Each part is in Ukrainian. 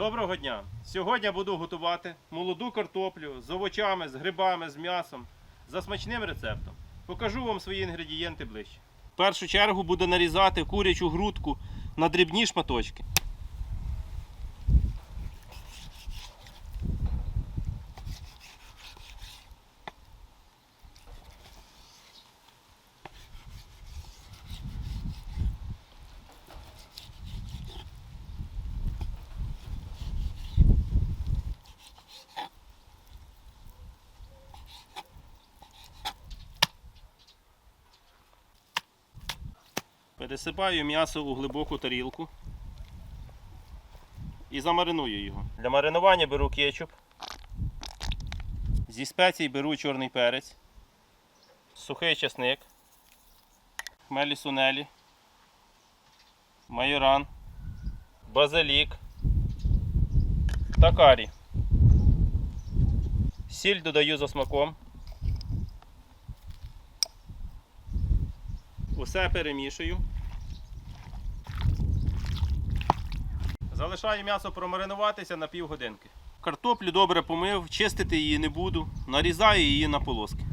Доброго дня! Сьогодні буду готувати молоду картоплю з овочами, з грибами, з м'ясом за смачним рецептом. Покажу вам свої інгредієнти ближче. В першу чергу буду нарізати курячу грудку на дрібні шматочки. Пересипаю м'ясо у глибоку тарілку і замариную його. Для маринування беру кетчуп. Зі спецій беру чорний перець, сухий чесник, хмелі сунелі, майоран, базилік та карі. Сіль додаю за смаком. Усе перемішую. Залишаю м'ясо промаринуватися на півгодинки. Картоплю добре помив, чистити її не буду. Нарізаю її на полоски.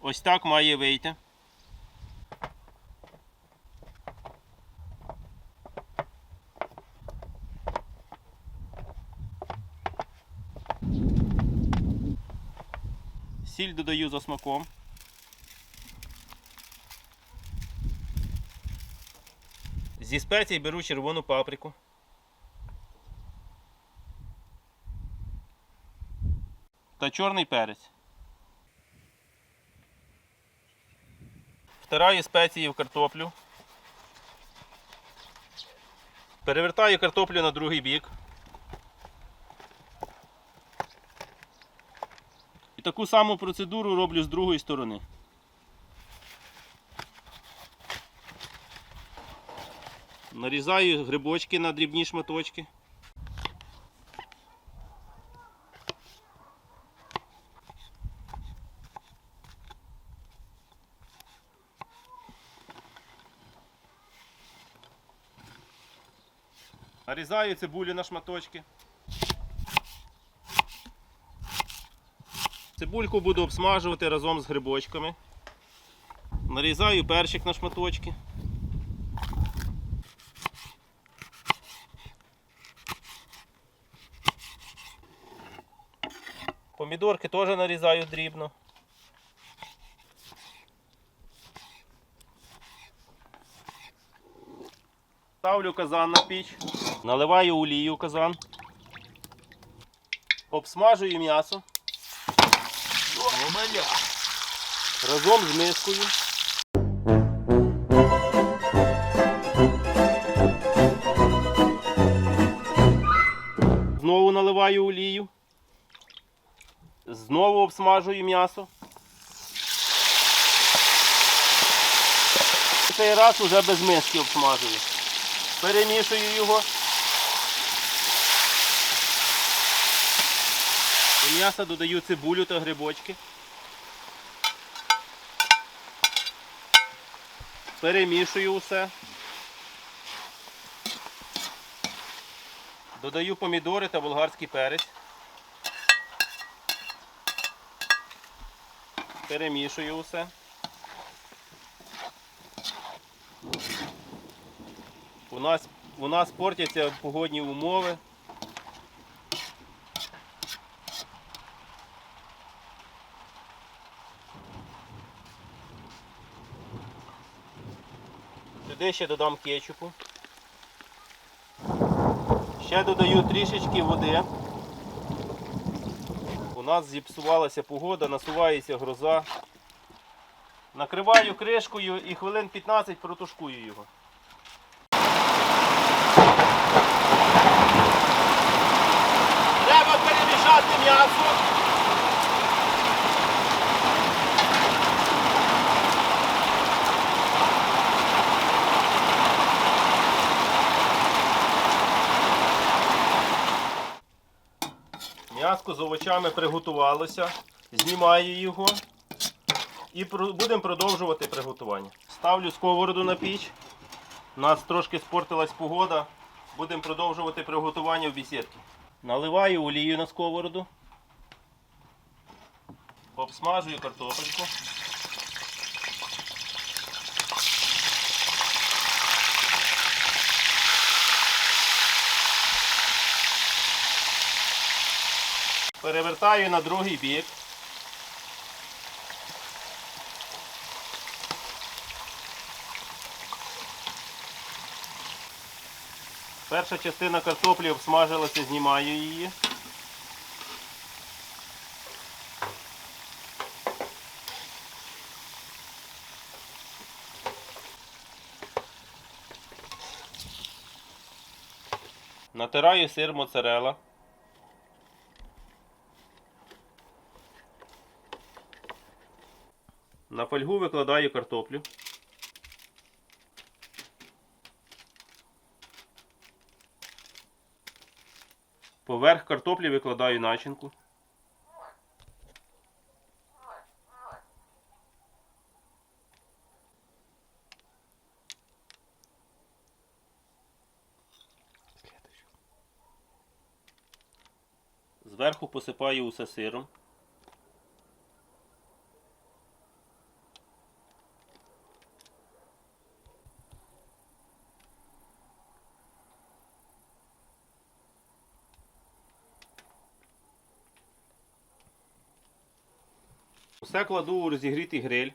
Ось так має вийти. Сіль додаю за смаком. Зі спецій беру червону паприку. Та чорний перець. Втираю спеції в картоплю. Перевертаю картоплю на другий бік. Таку саму процедуру роблю з другої сторони. Нарізаю грибочки на дрібні шматочки. Нарізаю цибулю на шматочки. Цибульку буду обсмажувати разом з грибочками. Нарізаю перчик на шматочки. Помідорки теж нарізаю дрібно. Ставлю казан на піч, наливаю олію в казан, обсмажую м'ясо. Разом з мискою. Знову наливаю олію. Знову обсмажую м'ясо. Цей раз уже без миски обсмажую. Перемішую його. До м'яса додаю цибулю та грибочки. Перемішую усе. Додаю помідори та болгарський перець. Перемішую усе. У нас, у нас портяться погодні умови. Сюди ще додам кетчупу. Ще додаю трішечки води. У нас зіпсувалася погода, насувається гроза. Накриваю кришкою і хвилин 15 протушкую його. Треба перемішати м'ясо. М'яско з овочами приготувалося. Знімаю його і будемо продовжувати приготування. Ставлю сковороду на піч. У нас трошки спортилась погода. Будемо продовжувати приготування в бесідці. Наливаю олію на сковороду. Обсмажую картопельку. Перевертаю на другий бік. Перша частина картоплі обсмажилася, знімаю її. Натираю сир моцарелла. Фольгу викладаю картоплю. Поверх картоплі викладаю начинку. Зверху посипаю усе сиром. Все кладу у розігрітий гриль,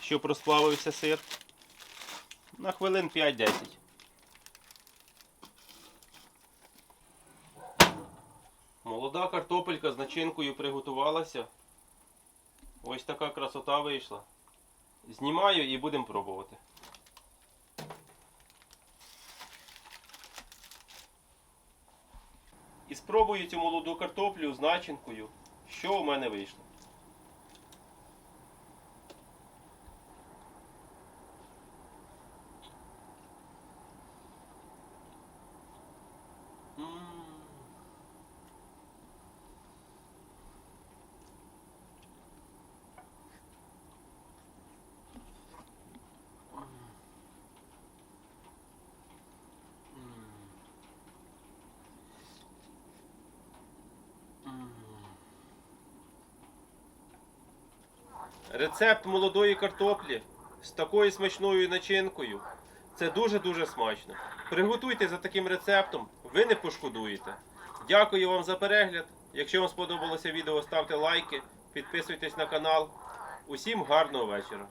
щоб розплавився сир. На хвилин 5-10. Молода картопелька з начинкою приготувалася. Ось така красота вийшла. Знімаю і будемо пробувати. І спробую цю молоду картоплю з начинкою, що у мене вийшло. Рецепт молодої картоплі з такою смачною начинкою. Це дуже-дуже смачно. Приготуйте за таким рецептом, ви не пошкодуєте. Дякую вам за перегляд. Якщо вам сподобалося відео, ставте лайки, підписуйтесь на канал. Усім гарного вечора.